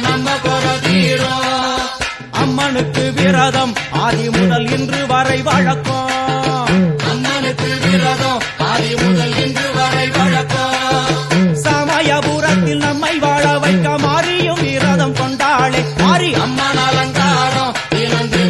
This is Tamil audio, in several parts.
நம்ம குறதீரோ அம்மனுக்கு விரதம் ஆதி முதல் இன்று வரை வழக்கம். அம்மனுக்கு விரதம் ஆதி முதல் இன்று வரை வழக்கம். சமயபுரத்தில் நம்மை வாழ வைக்க மாறியும் விரதம் கொண்டாளே. மாறி அம்மன் அலங்காரம் இழந்து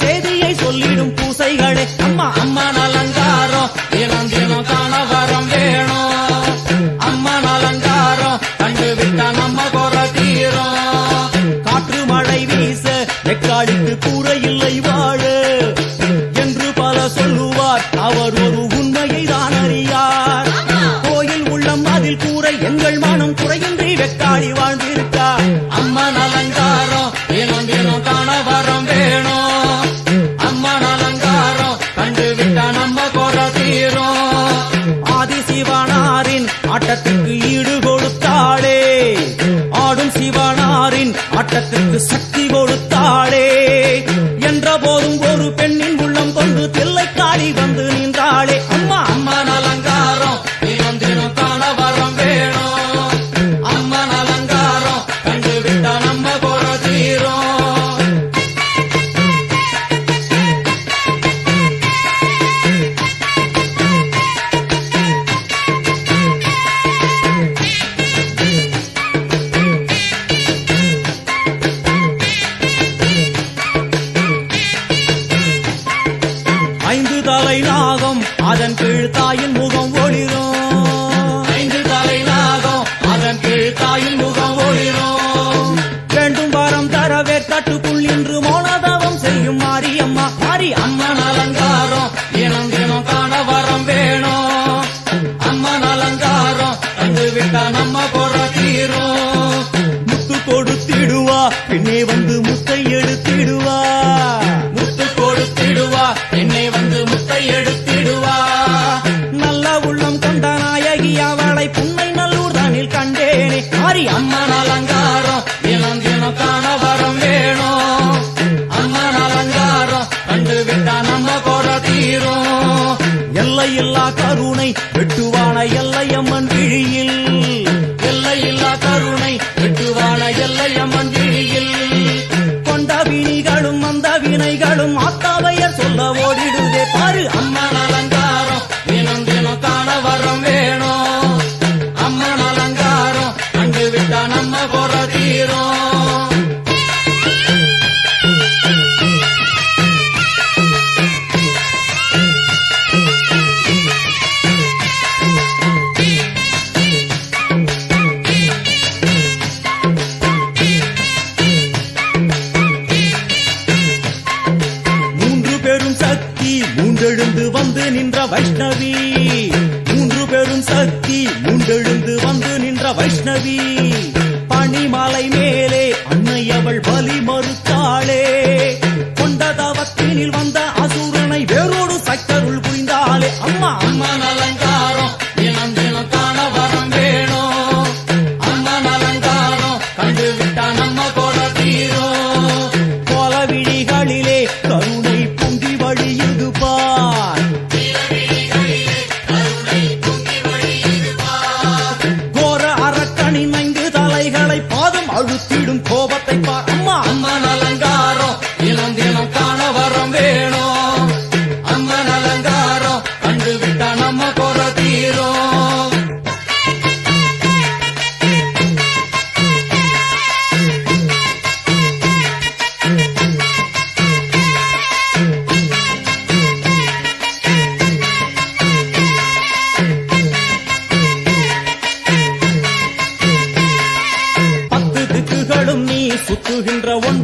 செய்தியை சொல்லிடும் பூசைகளே. அம்மா அம்மா நலங்காரம் தினம் தினம் காண வேணும். அம்மா நலங்காரம் கண்டு விட்டா நம்ம குறை காற்று மழை வீச எக்காலுக்கு கூற இல்லை வாழு. என்று பல சொல்லுவார். அவர் ஒரு உண்மையை தான் அறியார். கோயில் உள்ளம் அதில் கூற எங்கள் மனம் குறையின்றி வெக்காளி வாழ்ந்து ஆட்டத்திற்கு சக்தி கொடுத்தாளே. என்ற போது தாயின் முகம் ஒளிரும். எல்லையில்லா கருணை வெட்டுவான எல்லையம்மன் விழியில் எல்லையில்லா கருணை வெட்டுவான எல்லையம்மன் விழியில் கொண்ட வினிகளும் வந்த வினைகளும் அத்தாவையர் சொல்ல ஓடிடுதே பாரு அம்மனால. வந்து நின்ற வைஷ்ணவி. மூன்று பெரும் சக்தி மூன்றெழுந்து வந்து நின்ற வைஷ்ணவி.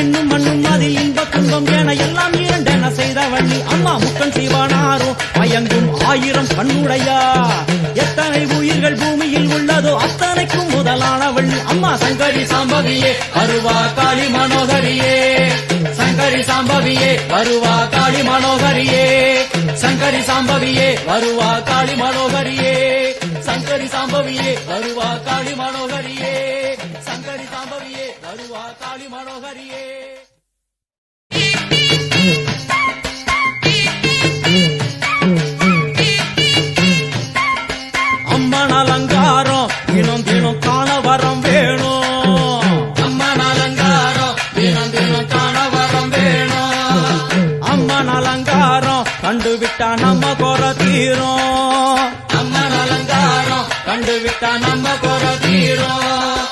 விண்ணும் மண்ணும் அதில் இன்ப துன்பம் என எல்லாம் இரண்டென செய்தவள் அம்மா முக்கன் செய்வானாரோ? மயங்கும் ஆயிரம் கண்ணுடையா? எத்தனை உயிர்கள் பூமியில் உள்ளதோ அத்தனைக்கும் முதலானவள் அம்மா சங்கரி சாம்பவியே வருவா காளி மனோகரியே. சங்கரி சாம்பவியே வருவா காளி மனோகரியே. சங்கரி சாம்பவியே வருவா காளி மனோகரியே. சங்கரி சாம்பவியே வருவா காளி மனோகரியே. காளி மனோகரியே. அம்மன் அலங்காரம் தினம் தினம் காண வரம் வேணும். அம்மன் அலங்காரம் தினம் தினம் காண வரம் வேணும். அம்மன் அலங்காரம் கண்டுவிட்டா நம்ம குறை தீரும். அம்மன் அலங்காரம் கண்டு விட்டா நம்ம குறை தீரும்.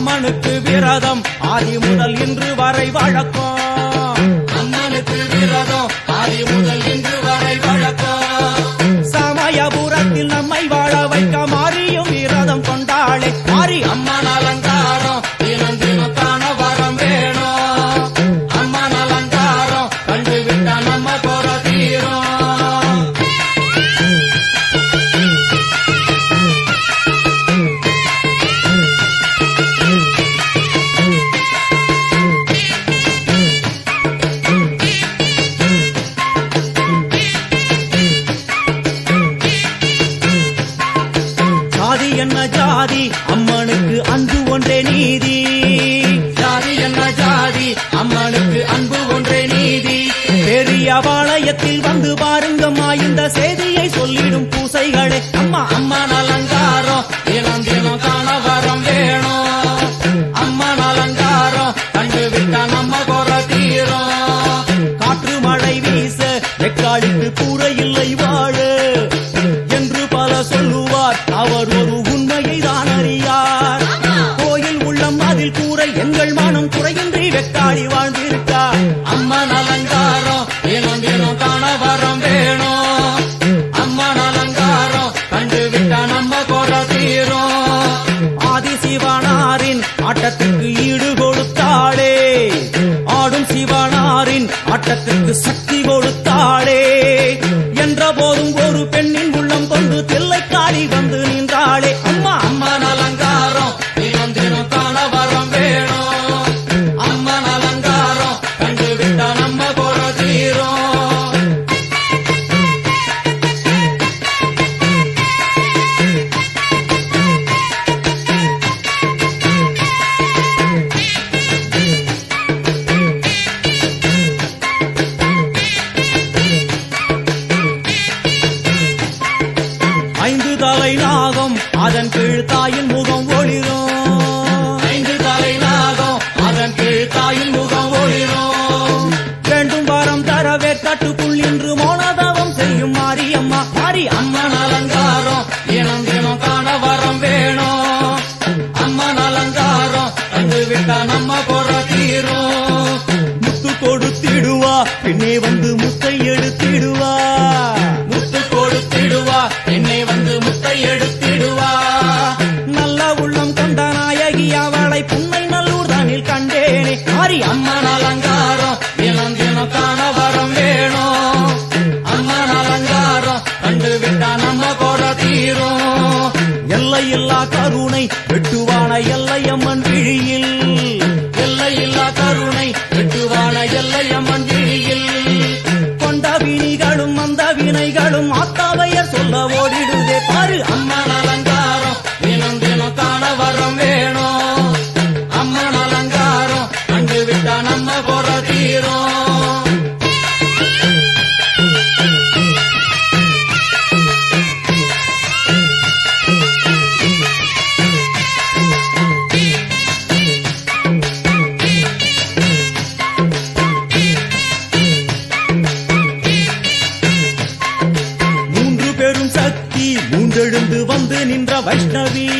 அம்மனுக்கு விரதம். ஆதி முதல் இன்று வரை வழக்கம். அம்மனுக்கு விரதம். ஆதி முதல் இன்று வரை வழக்கம். சமயபுரத்தில் நம்மை வாழ வைக்கமா வந்து பாருங்கம்மா இந்த செய்தியை சொல்லிடும் பூசைகளே. அம்மா அம்மா நலங்காரம். தினம் தினம் காண வரம் வேணும். அம்மா நலங்காரம். கண்டு விட்டா நம்ம குறை தீரும். காற்று மழை வீச எக்காலுக்கு கூற இல்லை வாழு. என்று பல சொல்லுவார். அவர் ஒரு உண்மையை ஆட்டத்துக்கு சக்தி கொடுத்தாளே நாகம் அதன் கீழ் தாயின் முகம் ஒளிரும். ஐந்து தலை நாகம் அதன் கீழ் தாயின் முகம் ஒளிரும். வேண்டும் வாரம் தரவே கட்டுக்குள் இன்று மோனதவம் செய்யும் மாரியம்மா. மாரி அம்மா அம்மன் அலங்காரம் இனம் தினம் காண வரம் வேணும். அம்மன் அலங்காரம் கண்டு விட்டா நம்ம குறை தீரும். முத்து கொடுத்திடுவா பின்னே வந்து முத்தை எடுத்திடுவா. எடுத்திடுவா. நல்ல உள்ளம் கொண்ட நாயகி அவளை புன்னை நல்லூர் தானில் கண்டேனே. மாரி அம்மன் அலங்காரம் தினம் தினம் காண வரம் வேணும். அம்மன் அலங்காரம் கண்டு விட்டா நம்ம குறை தீரும். எல்லையில்லா கருணை வெட்டுவான எல்லையம்மன் வந்து